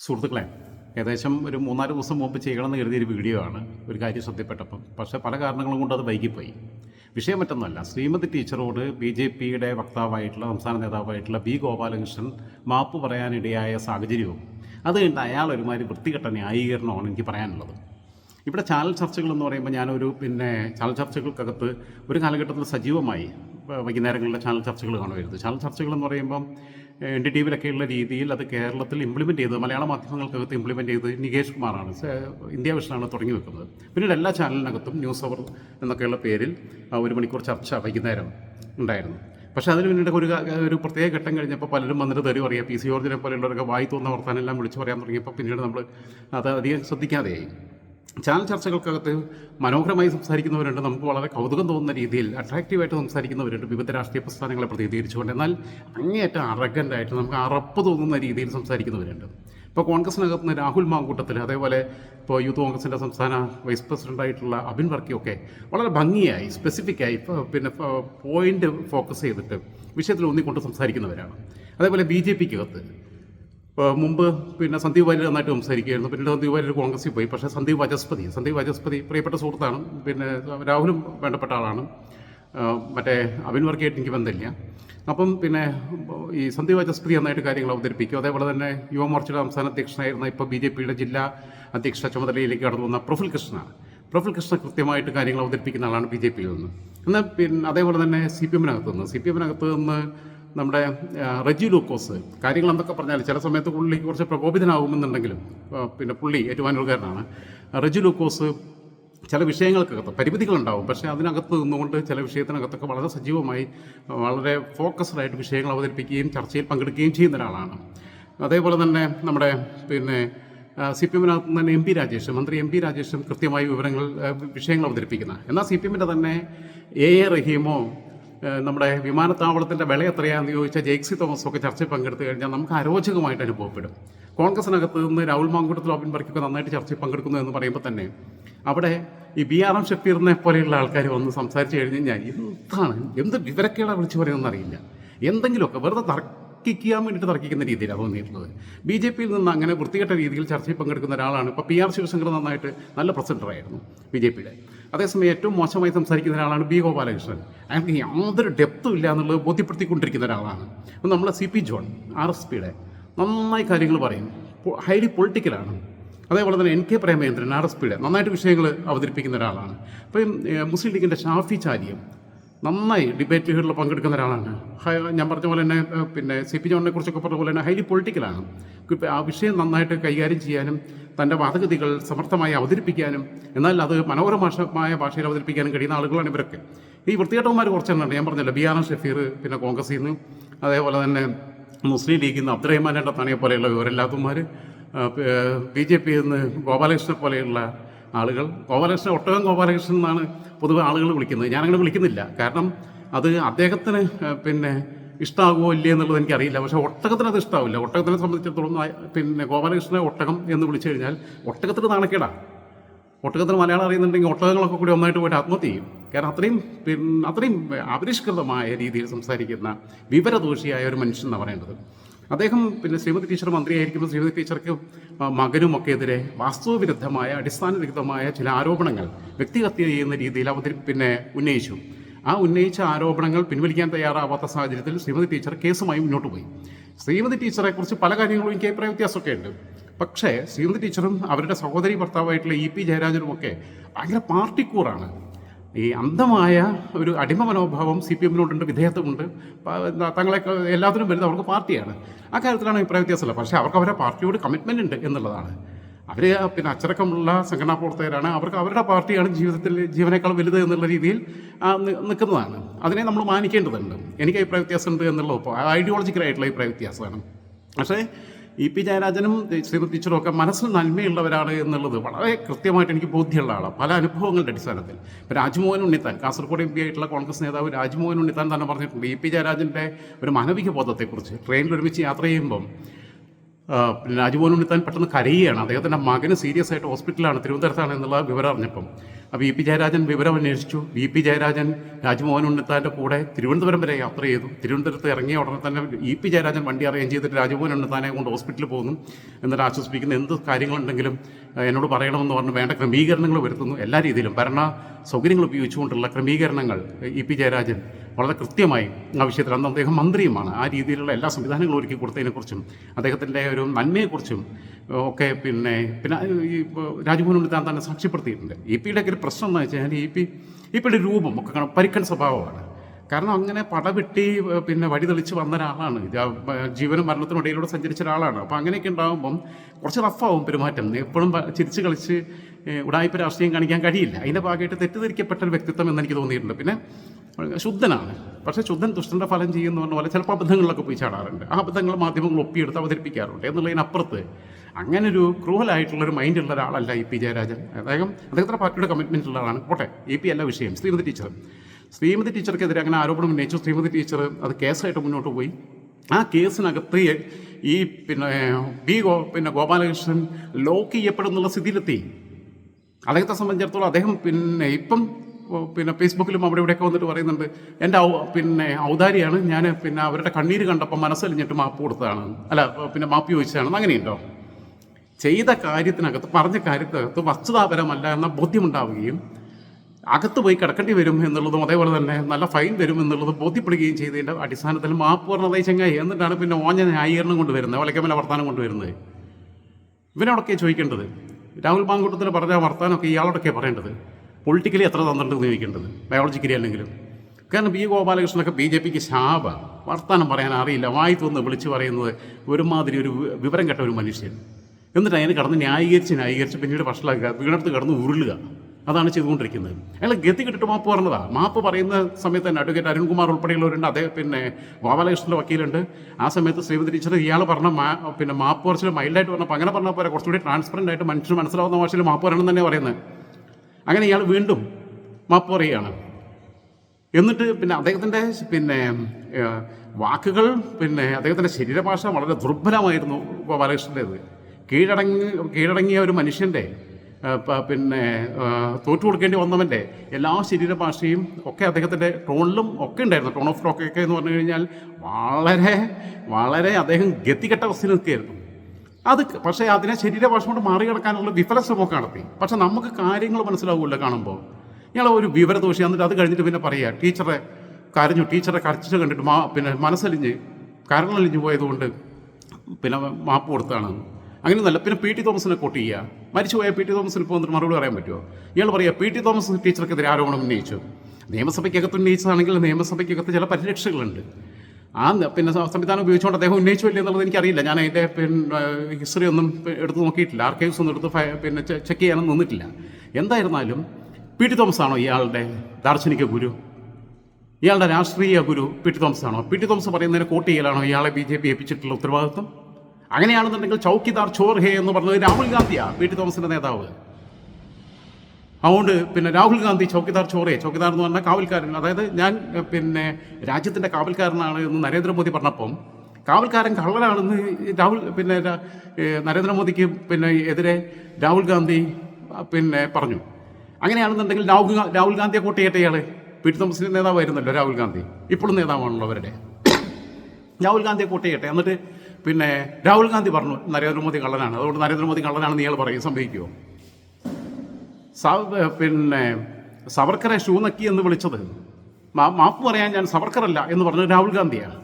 സുഹൃത്തുക്കളെ ഏകദേശം ഒരു മൂന്നാൽ ദിവസം മുമ്പ് ചെയ്യണമെന്ന് കരുതിയൊരു വീഡിയോ ആണ് ഒരു കാര്യം ശ്രദ്ധപ്പെട്ടപ്പം പക്ഷേ പല കാരണങ്ങളും കൊണ്ട് അത് വൈകിപ്പോയി. വിഷയം മറ്റൊന്നല്ല ശ്രീമതി ടീച്ചറോട് ബി ജെ പിയുടെ വക്താവായിട്ടുള്ള സംസ്ഥാന നേതാവായിട്ടുള്ള ബി ഗോപാലകൃഷ്ണൻ മാപ്പ് പറയാനിടയായ സാഹചര്യവും അത് കഴിഞ്ഞിട്ട് അയാൾ ഒരുമാതിരി വൃത്തികെട്ട ന്യായീകരണമാണ് എനിക്ക് പറയാനുള്ളത്. ഇവിടെ ചാനൽ ചർച്ചകൾ എന്ന് പറയുമ്പോൾ ഞാനൊരു പിന്നെ ചാനൽ ചർച്ചകൾക്കകത്ത് ഒരു കാലഘട്ടത്തിൽ സജീവമായി വൈകുന്നേരങ്ങളിലെ ചാനൽ ചർച്ചകൾ കാണുമായിരുന്നു. ചാനൽ ചർച്ചകൾ എന്ന് പറയുമ്പം എൻ ഡി ടി വിയിലൊക്കെയുള്ള രീതിയിൽ അത് കേരളത്തിൽ ഇംപ്ലിമെന്റ് ചെയ്തത് മലയാള മാധ്യമങ്ങൾക്കകത്ത് ഇംപ്ലിമെന്റ് ചെയ്ത് നികേഷ് കുമാറാണ്. ഇന്ത്യ വിഷനാണ് തുടങ്ങി വെക്കുന്നത്. പിന്നീട് എല്ലാ ചാനലിനകത്തും ന്യൂസ് അവർ എന്നൊക്കെയുള്ള പേരിൽ ഒരു മണിക്കൂർ ചർച്ച വൈകുന്നേരം ഉണ്ടായിരുന്നു. പക്ഷേ അതിന് പിന്നീട് ഒരു ഒരു പ്രത്യേക ഘട്ടം കഴിഞ്ഞപ്പോൾ പലരും വന്നിട്ട് തരും അറിയാം പി. സി. ജോർജിനെ പോലെയുള്ളവരൊക്കെ വായി തോന്നുന്ന വർത്താനെല്ലാം വിളിച്ചു പറയാൻ തുടങ്ങിയപ്പോൾ പിന്നീട് നമ്മൾ അത് അധികം ശ്രദ്ധിക്കാതെയായി. ചാനൽ ചർച്ചകൾക്കകത്ത് മനോഹരമായി സംസാരിക്കുന്നവരുണ്ട്. നമുക്ക് വളരെ കൗതുകം തോന്നുന്ന രീതിയിൽ അട്രാക്റ്റീവായിട്ട് സംസാരിക്കുന്നവരുണ്ട്. വിവിധ രാഷ്ട്രീയ പ്രസ്ഥാനങ്ങളെ പ്രതിനിധീകരിച്ചുകൊണ്ട്. എന്നാൽ അങ്ങേയറ്റം അറഗന്റായിട്ട് നമുക്ക് അറപ്പ് തോന്നുന്ന രീതിയിൽ സംസാരിക്കുന്നവരുണ്ട്. ഇപ്പോൾ കോൺഗ്രസിനകത്ത് നിന്ന് രാഹുൽ മാങ്കൂട്ടത്തിൽ അതേപോലെ ഇപ്പോൾ യൂത്ത് കോൺഗ്രസിന്റെ സംസ്ഥാന വൈസ് പ്രസിഡന്റായിട്ടുള്ള അബിൻ വർക്കിയൊക്കെ വളരെ ഭംഗിയായി സ്പെസിഫിക്കായി പിന്നെ പോയിന്റ് ഫോക്കസ് ചെയ്തിട്ട് വിഷയത്തിൽ ഊന്നിക്കൊണ്ട് സംസാരിക്കുന്നവരാണ്. അതേപോലെ ബി ജെ പിക്കകത്ത് മുമ്പ് പിന്നെ സന്ദീപ് വാര്യർ നന്നായിട്ട് സംസാരിക്കുകയായിരുന്നു പിന്നീട് സന്ദീപ് വാര്യർ കോൺഗ്രസിൽ പോയി. പക്ഷേ സന്ദീപ് വാചസ്പതി സന്ദീപ് വാചസ്പതി പ്രിയപ്പെട്ട സുഹൃത്താണ്. പിന്നെ രാഹുലും വേണ്ടപ്പെട്ട ആളാണ്. മറ്റേ അബിൻ വർക്കായിട്ട് എനിക്ക് ബന്ധമില്ല. അപ്പം പിന്നെ ഈ സന്ദീപ് വാചസ്പതി നന്നായിട്ട് കാര്യങ്ങൾ അവതരിപ്പിക്കും. അതേപോലെ തന്നെ യുവമോർച്ചയുടെ സംസ്ഥാന അധ്യക്ഷനായിരുന്ന ഇപ്പോൾ ബി ജെ പിയുടെ ജില്ലാ അധ്യക്ഷ ചുമതലയിലേക്ക് കടന്നു വന്ന പ്രഫുൽ കൃഷ്ണ പ്രഫുൽ കൃഷ്ണ കൃത്യമായിട്ട് കാര്യങ്ങൾ അവതരിപ്പിക്കുന്ന ആളാണ് ബി ജെ പിയിൽ നിന്ന്. എന്നാൽ പിന്നെ അതേപോലെ തന്നെ സി പി എമ്മിനകത്ത് നിന്ന്. സി പി എമ്മിനകത്ത് നിന്ന് നമ്മുടെ റെജി ലൂക്കോസ് കാര്യങ്ങൾ എന്തൊക്കെ പറഞ്ഞാൽ ചില സമയത്ത് പുള്ളിക്ക് കുറച്ച് പ്രകോപിതനാകുമെന്നുണ്ടെങ്കിലും പിന്നെ പുള്ളി ഏറ്റുമാനൂർക്കാരനാണ് റെജി ലൂക്കോസ് ചില വിഷയങ്ങൾക്കകത്ത് പരിമിതികളുണ്ടാവും. പക്ഷേ അതിനകത്ത് നിന്നുകൊണ്ട് ചില വിഷയത്തിനകത്തൊക്കെ വളരെ സജീവമായി വളരെ ഫോക്കസ്ഡായിട്ട് വിഷയങ്ങൾ അവതരിപ്പിക്കുകയും ചർച്ചയിൽ പങ്കെടുക്കുകയും ചെയ്യുന്ന ഒരാളാണ്. അതേപോലെ തന്നെ നമ്മുടെ പിന്നെ സി പി എമ്മിനകത്ത് തന്നെ എം പി രാജേഷ് മന്ത്രി എം പി രാജേഷും കൃത്യമായി വിവരങ്ങൾ വിഷയങ്ങൾ അവതരിപ്പിക്കുന്ന. എന്നാൽ സി പി എമ്മിന്റെ തന്നെ എ എ റഹീമോ നമ്മുടെ വിമാനത്താവളത്തിന്റെ വില എത്രയാണെന്ന് ചോദിച്ചാൽ ജെയ്ക്സി തോമസ് ഒക്കെ ചർച്ചയിൽ പങ്കെടുത്തു കഴിഞ്ഞാൽ നമുക്ക് അരോചകമായിട്ട് അനുഭവപ്പെടും. കോൺഗ്രസിനകത്ത് നിന്ന് രാഹുൽ മാങ്കൂട്ടത്തിൽ ഓപ്പൻ ബർക്കൊക്കെ നന്നായിട്ട് ചർച്ചയിൽ പങ്കെടുക്കുന്നു എന്ന് പറയുമ്പോൾ തന്നെ അവിടെ ഈ ബി ആർ എം ഷഫീറിനെ പോലെയുള്ള ആൾക്കാർ വന്ന് സംസാരിച്ചു കഴിഞ്ഞ് കഴിഞ്ഞാൽ എന്താണ്? എന്ത് വിവരക്കേടാണ് വിളിച്ചു പറയുന്നതെന്ന് അറിയില്ല. എന്തെങ്കിലുമൊക്കെ വെറുതെ തർക്കിക്കാൻ വേണ്ടിയിട്ട് തർക്കിക്കുന്ന രീതിയിലാണ് തോന്നിയിട്ടുള്ളത്. ബി ജെ പിയിൽ നിന്ന് അങ്ങനെ വൃത്തികെട്ട രീതിയിൽ ചർച്ചയിൽ പങ്കെടുക്കുന്ന ഒരാളാണ് ഇപ്പോൾ പി ആർ ശിവശങ്കർ നന്നായിട്ട് നല്ല പ്രസിഡന്റായിരുന്നു ബി ജെ പിയുടെ. അതേസമയം ഏറ്റവും മോശമായി സംസാരിക്കുന്ന ഒരാളാണ് ബി ഗോപാലകൃഷ്ണൻ. അയാൾക്ക് യാതൊരു ഡെപ്തും ഇല്ല എന്നുള്ളത് ബോധ്യപ്പെടുത്തിക്കൊണ്ടിരിക്കുന്ന ഒരാളാണ്. അപ്പം നമ്മളെ C P John R S പിയുടെ നന്നായി കാര്യങ്ങൾ പറയും. ഹൈലി പൊളിറ്റിക്കലാണ്. അതേപോലെ തന്നെ N K Premachandran R S പിയുടെ നന്നായിട്ട് വിഷയങ്ങൾ അവതരിപ്പിക്കുന്ന ഒരാളാണ്. അപ്പം മുസ്ലിം ലീഗിന്റെ ഷാഫി ചാരിയം നന്നായി ഡിബേറ്റുകളിൽ പങ്കെടുക്കുന്ന ഒരാളാണ്. ഞാൻ പറഞ്ഞ പോലെ തന്നെ പിന്നെ സി പി ജോണിനെ കുറിച്ചൊക്കെ പറഞ്ഞ പോലെ തന്നെ ഹൈലി പൊളിറ്റിക്കലാണ് ആ വിഷയം നന്നായിട്ട് കൈകാര്യം ചെയ്യാനും തന്റെ വാദഗതികൾ സമർത്ഥമായി അവതരിപ്പിക്കാനും എന്നാൽ അത് മനോഹരമായ ഭാഷയിൽ അവതരിപ്പിക്കാനും കഴിയുന്ന ആളുകളാണ് ഇവരൊക്കെ. ഈ വൃത്തികെട്ടവന്മാർ കുറച്ചെണ്ണുണ്ട് ഞാൻ പറഞ്ഞല്ലോ ബി ആർ എം ഷഫീർ പിന്നെ കോൺഗ്രസിൽ നിന്ന് അതേപോലെ തന്നെ മുസ്ലിം ലീഗിൽ നിന്ന് അബ്ദുറഹ്മാൻ രണ്ടത്താണിയെ പോലെയുള്ള ഇവരെല്ലാത്തവന്മാർ ബി ജെ പിയിൽ നിന്ന് ഗോപാലകൃഷ്ണനെ പോലെയുള്ള ആളുകൾ. ഗോപാലകൃഷ്ണൻ ഒട്ടകം ഗോപാലകൃഷ്ണൻ എന്നാണ് പൊതുവെ ആളുകൾ വിളിക്കുന്നത്. ഞാനങ്ങനെ വിളിക്കുന്നില്ല. കാരണം അത് അദ്ദേഹത്തിന് പിന്നെ ഇഷ്ടമാകുമോ ഇല്ലേ എന്നുള്ളത് എനിക്കറിയില്ല. പക്ഷേ ഒട്ടകത്തിന് അത് ഇഷ്ടാവില്ല. ഒട്ടകത്തിനെ സംബന്ധിച്ചിടത്തോളം പിന്നെ ഗോപാലകൃഷ്ണനെ ഒട്ടകം എന്ന് വിളിച്ചു കഴിഞ്ഞാൽ ഒട്ടകത്തിന് നാണക്കേടാ. ഒട്ടകത്തിന് മലയാളം അറിയുന്നുണ്ടെങ്കിൽ ഒട്ടകങ്ങളൊക്കെ കൂടി ഒന്നായിട്ട് പോയിട്ട് ആത്മഹത്യ ചെയ്യും. കാരണം അത്രയും പിന്നെ അത്രയും അപരിഷ്കൃതമായ രീതിയിൽ സംസാരിക്കുന്ന വിവരദോഷിയായ ഒരു മനുഷ്യൻ എന്നാണ് പറയേണ്ടത്. അദ്ദേഹം പിന്നെ ശ്രീമതി ടീച്ചർ മന്ത്രിയായിരിക്കുമ്പോൾ ശ്രീമതി ടീച്ചർക്ക് മകനുമൊക്കെതിരെ വാസ്തുവിരുദ്ധമായ അടിസ്ഥാനരഹിതമായ ചില ആരോപണങ്ങൾ വ്യക്തിഹത്യ ചെയ്യുന്ന രീതിയിൽ അവതരി പിന്നെ ഉന്നയിച്ചു. ആ ഉന്നയിച്ച ആരോപണങ്ങൾ പിൻവലിക്കാൻ തയ്യാറാവാത്ത സാഹചര്യത്തിൽ ശ്രീമതി ടീച്ചർ കേസുമായി മുന്നോട്ട് പോയി. ശ്രീമതി ടീച്ചറെ കുറിച്ച് പല കാര്യങ്ങളും എനിക്ക് അഭിപ്രായ വ്യത്യാസമൊക്കെ ഉണ്ട്. പക്ഷേ ശ്രീമതി ടീച്ചറും അവരുടെ സഹോദരി ഭർത്താവായിട്ടുള്ള ഇ പി ജയരാജനുമൊക്കെ ഭയങ്കര പാർട്ടിക്കൂറാണ്. ഈ അന്ധമായ ഒരു അടിമ മനോഭാവം സി പി എമ്മിനോടുണ്ട് വിധേയത്വമുണ്ട്. തങ്ങളെ എല്ലാത്തിനും വലുത് അവർക്ക് പാർട്ടിയാണ്. ആ കാര്യത്തിലാണ് അഭിപ്രായ വ്യത്യാസമില്ല പക്ഷേ അവർക്ക് അവരുടെ പാർട്ടിയോട് കമ്മിറ്റ്മെന്റ് ഉണ്ട് എന്നുള്ളതാണ്. അവർ പിന്നെ അച്ചടക്കമുള്ള സംഘടനാ പ്രവർത്തകരാണ്. അവർക്ക് അവരുടെ പാർട്ടിയാണ് ജീവിതത്തിൽ ജീവനേക്കാൾ വലുത് എന്നുള്ള രീതിയിൽ നിൽക്കുന്നതാണ്. അതിനെ നമ്മൾ മാനിക്കേണ്ടതുണ്ട്. എനിക്ക് അഭിപ്രായ വ്യത്യാസമുണ്ട് എന്നുള്ളത് ഐഡിയോളജിക്കലായിട്ടുള്ള അഭിപ്രായ വ്യത്യാസമാണ്. പക്ഷേ ഇ പി ജയരാജനും ശ്രീമതി ടീച്ചറും ഒക്കെ മനസ്സിൽ നന്മയുള്ളവരാണ് എന്നുള്ളത് വളരെ കൃത്യമായിട്ട് എനിക്ക് ബോധ്യമുള്ള ആളാണ്. പല അനുഭവങ്ങളുടെ അടിസ്ഥാനത്തിൽ. ഇപ്പോൾ രാജ്മോഹൻ ഉണ്ണിത്താൻ കാസർഗോഡ് എം പി ആയിട്ടുള്ള കോൺഗ്രസ് നേതാവ് രാജ്മോഹൻ ഉണ്ണിത്താൻ തന്നെ പറഞ്ഞിട്ടുണ്ട്. ഇ പി ജയരാജന്റെ ഒരു മാനവിക ബോധത്തെക്കുറിച്ച് ട്രെയിനിൽ ഒരുമിച്ച് യാത്ര ചെയ്യുമ്പം രാജ്മോഹൻ ഉണ്ണിത്താൻ പെട്ടെന്ന് കരയുകയാണ്. അദ്ദേഹത്തിന്റെ മകന് സീരിയസ് ആയിട്ട് ഹോസ്പിറ്റലാണ് തിരുവനന്തപുരത്താണ് എന്നുള്ള വിവരം അറിഞ്ഞപ്പം അപ്പോൾ വി പി ജയരാജൻ വിവരം അന്വേഷിച്ചു. വി പി ജയരാജൻ രാജ്മോഹൻ ഉണ്ണിത്താന്റെ കൂടെ തിരുവനന്തപുരം വരെ യാത്ര ചെയ്തു. തിരുവനന്തപുരത്ത് ഇറങ്ങിയ ഉടനെ തന്നെ ഇ പി ജയരാജൻ വണ്ടി അറേഞ്ച് ചെയ്തിട്ട് രാജ്മോഹൻ ഉണ്ണിത്താനെ കൊണ്ട് ഹോസ്പിറ്റലിൽ പോകുന്നു. എന്നിട്ട് ആശ്വസിപ്പിക്കുന്ന എന്ത് കാര്യങ്ങളുണ്ടെങ്കിലും എന്നോട് പറയണമെന്ന് പറഞ്ഞ് വേണ്ട ക്രമീകരണങ്ങൾ വരുത്തുന്നു. എല്ലാ രീതിയിലും ഭരണ സൗകര്യങ്ങൾ ഉപയോഗിച്ചുകൊണ്ടുള്ള ക്രമീകരണങ്ങൾ ഇ പി ജയരാജൻ വളരെ കൃത്യമായി ആ വിഷയത്തിൽ അന്ന് അദ്ദേഹം മന്ത്രിയുമാണ്. ആ രീതിയിലുള്ള എല്ലാ സംവിധാനങ്ങളും ഒരുക്കി കൊടുത്തതിനെക്കുറിച്ചും അദ്ദേഹത്തിന്റെ ഒരു നന്മയെക്കുറിച്ചും ഒക്കെ പിന്നെ പിന്നെ ഈ രാജ്ഭവൻ താൻ തന്നെ സാക്ഷ്യപ്പെടുത്തിയിട്ടുണ്ട്. ഇ പിയുടെ ഒക്കെ ഒരു പ്രശ്നം എന്ന് വെച്ചാൽ ഇ പി ഇ പിയുടെ രൂപം ഒക്കെ കാണാൻ പരിക്കൻ സ്വഭാവമാണ്. കാരണം അങ്ങനെ പടവെട്ടി പിന്നെ വഴി തെളിച്ച് വന്ന ഒരാളാണ് ജീവനും മരണത്തിനും ഇടയിലൂടെ സഞ്ചരിച്ച ഒരാളാണ്. അപ്പോൾ അങ്ങനെയൊക്കെ ഉണ്ടാകുമ്പം കുറച്ച് റഫാവും പെരുമാറ്റം. എപ്പോഴും ചിരിച്ച് കളിച്ച് ഉടായ്പ രാഷ്ട്രീയം കാണിക്കാൻ കഴിയില്ല. അതിന്റെ ഭാഗമായിട്ട് തെറ്റിദ്ധരിക്കപ്പെട്ട ഒരു വ്യക്തിത്വം എന്നെനിക്ക് തോന്നിയിട്ടുണ്ട്. പിന്നെ ശുദ്ധനാണ്. പക്ഷേ ശുദ്ധൻ ദുഷ്ടന്റെ ഫലം ചെയ്യുന്ന പറഞ്ഞ പോലെ ചിലപ്പോൾ അബദ്ധങ്ങളിലൊക്കെ പോയി ചാടാറുണ്ട്. ആ അബദ്ധങ്ങൾ മാധ്യമങ്ങൾ ഒപ്പിയെടുത്ത് അവതരിപ്പിക്കാറുണ്ട് എന്നുള്ളതിനപ്പുറത്ത് അങ്ങനെ ഒരു മൈൻഡുള്ള ഒരാളല്ല ഇ പി ജയരാജൻ. അദ്ദേഹം അദ്ദേഹത്തിന്റെ പാർട്ടിയുടെ കമ്മിറ്റ്മെന്റ് ഉള്ളതാണ്. പോട്ടെ ഇ പി അല്ല വിഷയം. ശ്രീമതി ടീച്ചർ. ശ്രീമതി ടീച്ചർക്കെതിരെ അങ്ങനെ ആരോപണം ഉന്നയിച്ചു. ശ്രീമതി ടീച്ചർ അത് കേസായിട്ട് മുന്നോട്ട് പോയി. ആ കേസിനകത്ത് ഈ പിന്നെ ബി ഗോ പിന്നെ ഗോപാലകൃഷ്ണൻ ലോക്ക് ചെയ്യപ്പെടുന്നുള്ള സ്ഥിതിയിലെത്തി. അദ്ദേഹത്തെ സംബന്ധിച്ചിടത്തോളം അദ്ദേഹം പിന്നെ ഇപ്പം പിന്നെ ഫേസ്ബുക്കിലും അവിടെ ഇവിടെയൊക്കെ വന്നിട്ട് പറയുന്നുണ്ട് എന്റെ പിന്നെ ഔദാരിയാണ് ഞാൻ പിന്നെ അവരുടെ കണ്ണീര് കണ്ടപ്പോൾ മനസ്സലിഞ്ഞിട്ട് മാപ്പ് കൊടുത്തതാണ്. അല്ല പിന്നെ മാപ്പ് ചോദിച്ചതാണ് അങ്ങനെയുണ്ടോ? ചെയ്ത കാര്യത്തിനകത്ത് പറഞ്ഞ കാര്യത്തിനകത്ത് വസ്തുതാപരമല്ല എന്ന ബോധ്യമുണ്ടാവുകയും അകത്ത് പോയി കിടക്കേണ്ടി വരും എന്നുള്ളതും അതേപോലെ തന്നെ നല്ല ഫൈൻ വരും എന്നുള്ളത് ബോധ്യപ്പെടുകയും ചെയ്തതിന്റെ അടിസ്ഥാനത്തിൽ മാപ്പ് പറഞ്ഞതായി ചെങ്ങായി എന്നിട്ടാണ് പിന്നെ ഓഞ്ഞ ന്യായീകരണം കൊണ്ടുവരുന്നത് വളക്കമല വർത്താനം കൊണ്ടുവരുന്നത്. ഇവനോടൊക്കെ ചോദിക്കേണ്ടത്? രാഹുൽ മാങ്കൂട്ടത്തിൽ പറഞ്ഞ വർത്താനമൊക്കെ ഇയാളോടൊക്കെ പറയേണ്ടത്? പൊളിറ്റിക്കലി എത്ര തന്നിട്ടുണ്ടെന്ന് നിയോഗിക്കേണ്ടത് ബയോളജിക്കലി അല്ലെങ്കിലും കാരണം ബി ഗോപാലകൃഷ്ണനൊക്കെ ബി ജെ പിക്ക് ശാപ. വർത്താനം പറയാൻ അറിയില്ല. വായി തോന്ന് വിളിച്ചു പറയുന്നത് ഒരുമാതിരി ഒരു വിവരം കെട്ട ഒരു മനുഷ്യൻ. എന്നിട്ട് അതിന് കടന്ന് ന്യായീകരിച്ച് ന്യായീകരിച്ച് പിന്നീട് വഷളാക്കുക വീണടുത്ത് കടന്ന് ഉരുളുക. അതാണ് ചെയ്തുകൊണ്ടിരിക്കുന്നത്. അയാൾ ഗതി കിട്ടിട്ട് മാപ്പ് പറഞ്ഞതാ. മാപ്പ് പറയുന്ന സമയത്ത് തന്നെ അഡ്വക്കേറ്റ് അരുൺകുമാർ ഉൾപ്പെടെയുള്ളവരുണ്ട്. അതേ പിന്നെ ഗോപാലകൃഷ്ണന്റെ വക്കീലുണ്ട്. ആ സമയത്ത് ശ്രീമതി ടീച്ചർ ഇയാൾ പറഞ്ഞ മാ പിന്നെ മാപ്പ് കുറച്ച് മൈൽഡായിട്ട് പറഞ്ഞപ്പോൾ അങ്ങനെ പറഞ്ഞപ്പോൾ കുറച്ചുകൂടി ട്രാൻസ്പെറന്റ് ആയിട്ട് മനുഷ്യന് മനസ്സിലാവുന്ന ഭാഷയിൽ മാപ്പ് പറയണം തന്നെ പറയുന്നത്. അങ്ങനെ ഇയാൾ വീണ്ടും മാപ്പ് എന്നിട്ട് പിന്നെ അദ്ദേഹത്തിന്റെ പിന്നെ വാക്കുകൾ പിന്നെ അദ്ദേഹത്തിന്റെ ശരീരഭാഷ വളരെ ദുർബലമായിരുന്നു ഗോപാലകൃഷ്ണന്റേത് കീഴടങ്ങി കീഴടങ്ങിയ ഒരു മനുഷ്യന്റെ പിന്നെ തോറ്റു കൊടുക്കേണ്ടി വന്നവന്റെ എല്ലാ ശരീരഭാഷയും ഒക്കെ അദ്ദേഹത്തിന്റെ ടോണിലും ഒക്കെ ഉണ്ടായിരുന്നു. ടോൺ ഓഫ് ടോക്കൊക്കെ എന്ന് പറഞ്ഞു കഴിഞ്ഞാൽ വളരെ വളരെ അദ്ദേഹം ഗതികെട്ട അവസ്ഥയിൽ നിൽക്കുകയായിരുന്നു അത് പക്ഷേ അതിനെ ശരീരഭാഷ കൊണ്ട് മറികടക്കാനുള്ള വിഫല ശ്രമമൊക്കെ നടത്തി. പക്ഷേ നമുക്ക് കാര്യങ്ങൾ മനസ്സിലാവില്ല കാണുമ്പോൾ. ഇയാൾ ഒരു വിവരദോഷി എന്നിട്ട് അത് കഴിഞ്ഞിട്ട് പിന്നെ പറയുക ടീച്ചറെ കരഞ്ഞു ടീച്ചറെ കരച്ചിട്ട് കണ്ടിട്ട് മാ പിന്നെ മനസ്സലിഞ്ഞ് കരളലിഞ്ഞ് പോയതുകൊണ്ട് പിന്നെ മാപ്പ് കൊടുത്താണ്. അങ്ങനെ നല്ല പിന്നെ പി ടി തോമസിനെ കോട്ട് ചെയ്യുക. മരിച്ചുപോയ പി ടി തോമസിന് ഇപ്പോൾ മറുപടി പറയാൻ പറ്റുമോ? ഇയാൾ പറയുക പി ടി തോമസ് ടീച്ചർക്കെതിരെ ആരോപണം ഉന്നയിച്ചു. നിയമസഭയ്ക്കകത്ത് ഉന്നയിച്ചതാണെങ്കിൽ നിയമസഭയ്ക്കകത്ത് ചില പരിരക്ഷകളുണ്ട്. ആ പിന്നെ സംവിധാനം ഉപയോഗിച്ചുകൊണ്ട് അദ്ദേഹം ഉന്നയിച്ചു വലിയ എന്നുള്ളത് എനിക്കറിയില്ല. ഞാൻ അതിന്റെ പിന്നെ ഹിസ്റ്ററി ഒന്നും എടുത്ത് നോക്കിയിട്ടില്ല. ആർക്കൈവ്സ് ഒന്നും എടുത്ത് പിന്നെ ചെക്ക് ചെയ്യാനൊന്നും നിന്നിട്ടില്ല. എന്തായിരുന്നാലും പി. ടി. തോമസ് ആണോ ഇയാളുടെ ദാർശനിക ഗുരു? ഇയാളുടെ രാഷ്ട്രീയ ഗുരു പി. ടി. തോമസ് ആണോ പി. ടി. തോമസ് പറയുന്നതിന് കോട്ട് ചെയ്യലാണോ ഇയാളെ ബി ജെ പി ഏൽപ്പിച്ചിട്ടുള്ള ഉത്തരവാദിത്വം? അങ്ങനെയാണെന്നുണ്ടെങ്കിൽ ചൗക്കിദാർ ചോർഹേ എന്ന് പറഞ്ഞത് രാഹുൽ ഗാന്ധിയാണ് പി. ടി. തോമസിന്റെ നേതാവ്. അതുകൊണ്ട് പിന്നെ രാഹുൽ ഗാന്ധി ചൗക്കിദാർ ചോറേ ചൗക്കിദാർ എന്ന് പറഞ്ഞാൽ കാവൽക്കാരൻ. അതായത് ഞാൻ പിന്നെ രാജ്യത്തിന്റെ കാവൽക്കാരനാണ് എന്ന് നരേന്ദ്രമോദി പറഞ്ഞപ്പം കാവൽക്കാരൻ കള്ളനാണെന്ന് രാഹുൽ പിന്നെ നരേന്ദ്രമോദിക്ക് പിന്നെ എതിരെ രാഹുൽ ഗാന്ധി പിന്നെ പറഞ്ഞു. അങ്ങനെയാണെന്നുണ്ടെങ്കിൽ രാഹുൽ രാഹുൽ ഗാന്ധിയെ കൂട്ടിയേറ്റ ഇയാൾ മുസ്ലിം നേതാവായിരുന്നല്ലോ രാഹുൽ ഗാന്ധി. ഇപ്പോഴും നേതാവാണല്ലോ അവരുടെ. രാഹുൽ ഗാന്ധിയെ കൂട്ടിയിട്ടെ എന്നിട്ട് പിന്നെ രാഹുൽ ഗാന്ധി പറഞ്ഞു നരേന്ദ്രമോദി കള്ളനാണ്. അതുകൊണ്ട് നരേന്ദ്രമോദി കള്ളനാണെന്ന് ഇയാൾ പറയും. സംഭവിക്കുമോ പിന്നെ സവർക്കറെ ഷൂനക്കി എന്ന് വിളിച്ചത്. മാപ്പ് പറയാൻ ഞാൻ സവർക്കറല്ല എന്ന് പറഞ്ഞത് രാഹുൽ ഗാന്ധിയാണ്.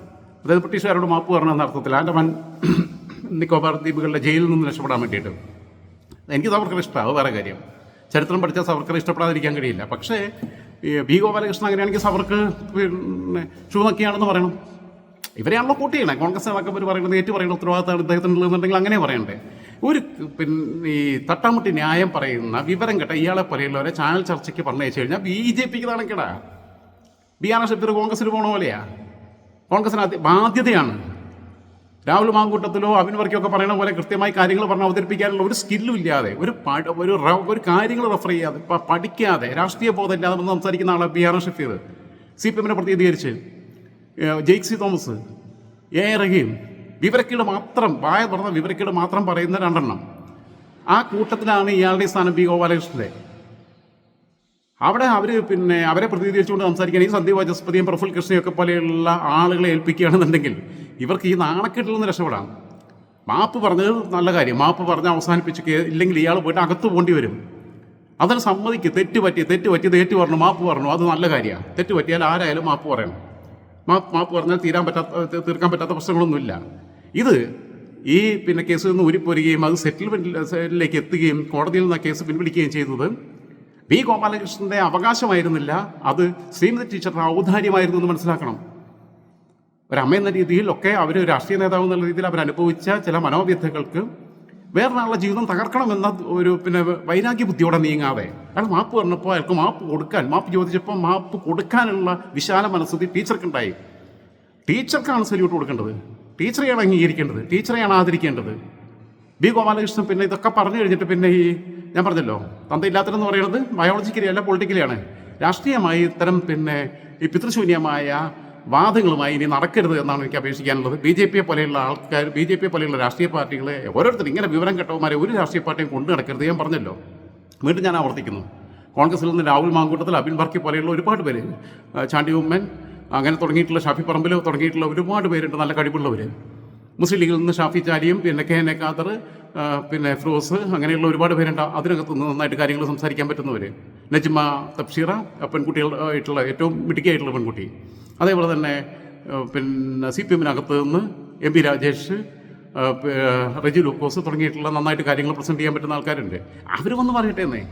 അതായത് ബ്രിട്ടീഷുകാരോട് മാപ്പ് പറഞ്ഞ അർത്ഥത്തിൽ ആൻഡമാൻ നിക്കോബാർ ദ്വീപുകളുടെ ജയിലിൽ നിന്ന് രക്ഷപ്പെടാൻ വേണ്ടിയിട്ട്. എനിക്ക് സവർക്കർ ഇഷ്ടമാണ് വേറെ കാര്യം. ചരിത്രം പഠിച്ചാൽ സവർക്കർ ഇഷ്ടപ്പെടാതിരിക്കാൻ കഴിയില്ല. പക്ഷേ ബി ഗോപാലകൃഷ്ണൻ അങ്ങനെയാണെങ്കിൽ സവർക്ക് പിന്നെ ഷൂനക്കിയാണെന്ന് പറയണം. ഇവരെയാണല്ലോ കൂട്ടിയണേ. കോൺഗ്രസ് നേതാക്കന്മാർ പറയുന്നത് ഏറ്റു പറയുന്ന ഉത്തരവാദിത്തമാണ് ഇദ്ദേഹത്തിനുള്ളതെന്നുണ്ടെങ്കിൽ അങ്ങനെ പറയണ്ടേ. ഒരു പിന്നെ ഈ തട്ടാമുട്ടി ന്യായം പറയുന്ന വിവരം കേട്ട ഇയാളെ പോലെയുള്ളവരെ ചാനൽ ചർച്ചയ്ക്ക് പറഞ്ഞു വെച്ച് കഴിഞ്ഞാൽ ബി ജെ പിക്ക് നടക്കടാ ബി ആർ എസ് എഫ് കോൺഗ്രസിന് പോണ പോലെയാ. കോൺഗ്രസിന് ബാധ്യതയാണ്. രാഹുൽ മാങ്കൂട്ടത്തിലോ അവിൻ വർക്കിയൊക്കെ പറയുന്ന പോലെ കൃത്യമായി കാര്യങ്ങൾ പറഞ്ഞ് അവതരിപ്പിക്കാനുള്ള ഒരു സ്കില്ലും ഇല്ലാതെ ഒരു ഒരു ഒരു കാര്യങ്ങൾ റെഫർ ചെയ്യാതെ പഠിക്കാതെ രാഷ്ട്രീയ ബോധം ഇല്ലാതെ വന്ന് സംസാരിക്കുന്ന ആളെ B R S F C P എമ്മിനെ പ്രതിനിധീകരിച്ച് ജെയ്ക്സി തോമസ് എ റഹീം വിവരക്കേട് മാത്രം വായ തുറന്ന വിവരക്കേട് മാത്രം പറയുന്ന രണ്ടെണ്ണം. ആ കൂട്ടത്തിലാണ് ഇയാളുടെ സ്ഥാനം പി ഗോപാലകൃഷ്ണന്റെ. അവിടെ അവർ പിന്നെ അവരെ പ്രതിനിധീകരിച്ചുകൊണ്ട് സംസാരിക്കാൻ ഈ സന്ദീപ് വാചസ്പതിയും പ്രഫുൽ കൃഷ്ണയൊക്കെ പോലെയുള്ള ആളുകളെ ഏൽപ്പിക്കുകയാണെന്നുണ്ടെങ്കിൽ ഇവർക്ക് ഈ നാണക്കെട്ടിൽ നിന്ന് രക്ഷപ്പെടാം. മാപ്പ് പറഞ്ഞത് നല്ല കാര്യം. മാപ്പ് പറഞ്ഞ് അവസാനിപ്പിച്ച് ഇല്ലെങ്കിൽ ഇയാൾ പോയിട്ട് അകത്ത് പോകേണ്ടി വരും. അതിന് സമ്മതിക്ക്. തെറ്റ് പറ്റി തെറ്റ് പറ്റി തെറ്റ് പറഞ്ഞു മാപ്പ് പറഞ്ഞു. അത് നല്ല കാര്യമാണ്. തെറ്റ് പറ്റിയാൽ ആരായാലും മാപ്പ് പറയണം. മാപ്പ് മാപ്പ് പറഞ്ഞാൽ തീരാൻ പറ്റാത്ത തീർക്കാൻ പറ്റാത്ത പ്രശ്നങ്ങളൊന്നുമില്ല. ഇത് ഈ പിന്നെ കേസിൽ നിന്ന് ഊരിപ്പോരുകയും അത് സെറ്റിൽമെന്റിലേക്ക് എത്തുകയും കോടതിയിൽ നിന്ന് കേസ് പിൻവലിക്കുകയും ചെയ്തത് പി ഗോപാലകൃഷ്ണന്റെ അവകാശമായിരുന്നില്ല. അത് ശ്രീമതി ടീച്ചറുടെ ഔദാര്യമായിരുന്നു എന്ന് മനസ്സിലാക്കണം. ഒരമ്മ എന്ന രീതിയിലൊക്കെ അവർ രാഷ്ട്രീയ നേതാവ് എന്നുള്ള രീതിയിൽ അവർ അനുഭവിച്ച ചില മനോവ്യഥകൾക്ക് വേറൊരാളുടെ ജീവിതം തകർക്കണമെന്ന ഒരു പിന്നെ വൈരാഗ്യ ബുദ്ധിയോടെ നീങ്ങാതെ. അയാൾ മാപ്പ് പറഞ്ഞപ്പോൾ അയാൾക്ക് മാപ്പ് കൊടുക്കാൻ മാപ്പ് ചോദിച്ചപ്പോൾ മാപ്പ് കൊടുക്കാനുള്ള വിശാല മനസ്സുതി ടീച്ചർക്കുണ്ടായി. ടീച്ചർക്കാണ് സല്യൂട്ട് കൊടുക്കേണ്ടത്. ടീച്ചറെയാണ് അംഗീകരിക്കേണ്ടത്. ടീച്ചറെയാണ് ആദരിക്കേണ്ടത്. ബി ഗോപാലകൃഷ്ണൻ പിന്നെ ഇതൊക്കെ പറഞ്ഞു കഴിഞ്ഞിട്ട് പിന്നെ ഈ ഞാൻ പറഞ്ഞല്ലോ തന്തയില്ലാത്തരെന്ന് പറയുന്നത് ബയോളജിക്കലി അല്ല പൊളിറ്റിക്കലിയാണ് രാഷ്ട്രീയമായി ഇത്തരം പിന്നെ ഈ പിതൃശൂന്യമായ വാദങ്ങളുമായി ഇനി നടക്കരുത് എന്നാണ് എനിക്ക് അപേക്ഷിക്കാനുള്ളത്. ബി ജെ പിയെ പോലെയുള്ള ആൾക്കാർ ബി ജെ പിയെ പോലെയുള്ള രാഷ്ട്രീയ പാർട്ടികളെ ഓരോരുത്തരും ഇങ്ങനെ വിവരം കെട്ടവന്മാരെ ഒരു രാഷ്ട്രീയ പാർട്ടിയും കൊണ്ടു നടക്കരുത് ഞാൻ പറഞ്ഞല്ലോ. വീണ്ടും ഞാൻ ആവർത്തിക്കുന്നു. കോൺഗ്രസിൽ നിന്ന് രാഹുൽ മാങ്കൂട്ടത്തിൽ അബിൻ ബർക്കി പോലെയുള്ള ഒരുപാട് പേര് ചാണ്ടി ഉമ്മൻ അങ്ങനെ തുടങ്ങിയിട്ടുള്ള ഷാഫി പറമ്പിൽ തുടങ്ങിയിട്ടുള്ള ഒരുപാട് പേരുണ്ട് നല്ല കഴിവുള്ളവർ മുസ്ലിം ലീഗിൽ നിന്ന് ഷാഫി ചാലിയും പിന്നെ കെ എൻ എ ഖാദർ പിന്നെ ഫിറോസ് അങ്ങനെയുള്ള ഒരുപാട് പേരുണ്ട്. അതിനകത്ത് നിന്ന് നന്നായിട്ട് കാര്യങ്ങൾ സംസാരിക്കാൻ പറ്റുന്നവർ നജ്മ തബ്ഷീറ പെൺകുട്ടികളായിട്ടുള്ള ഏറ്റവും മിടുക്കിയായിട്ടുള്ള പെൺകുട്ടി. അതേപോലെ തന്നെ പിന്നെ സി പി എമ്മിനകത്ത് നിന്ന് എം പി രാജേഷ് റജി ലൂക്കോസ് തുടങ്ങിയിട്ടുള്ള നന്നായിട്ട് കാര്യങ്ങൾ പ്രസന്റ് ചെയ്യാൻ പറ്റുന്ന ആൾക്കാരുണ്ട്. അവർ വന്ന് പറയട്ടെ എന്നേ.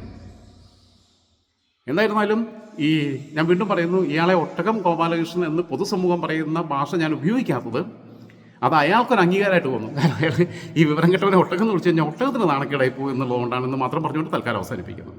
എന്തായിരുന്നാലും ഈ ഞാൻ വീണ്ടും പറയുന്നു ഇയാളെ ഒട്ടകം ഗോപാലകൃഷ്ണൻ എന്ന് പൊതുസമൂഹം പറയുന്ന ഭാഷ ഞാൻ ഉപയോഗിക്കാത്തത് അത് അയാൾക്കൊരു അംഗീകാരമായിട്ട് തോന്നും. കാരണം അയാൾ ഈ വിവരം കെട്ടവനെ ഒട്ടകം എന്ന് വിളിച്ചു കഴിഞ്ഞാൽ ഒട്ടകത്തിന് നാണക്കേടായി പോകും എന്നുള്ളതുകൊണ്ടാണെന്ന് മാത്രം പറഞ്ഞുകൊണ്ട് തൽക്കാലം അവസാനിപ്പിക്കുന്നു.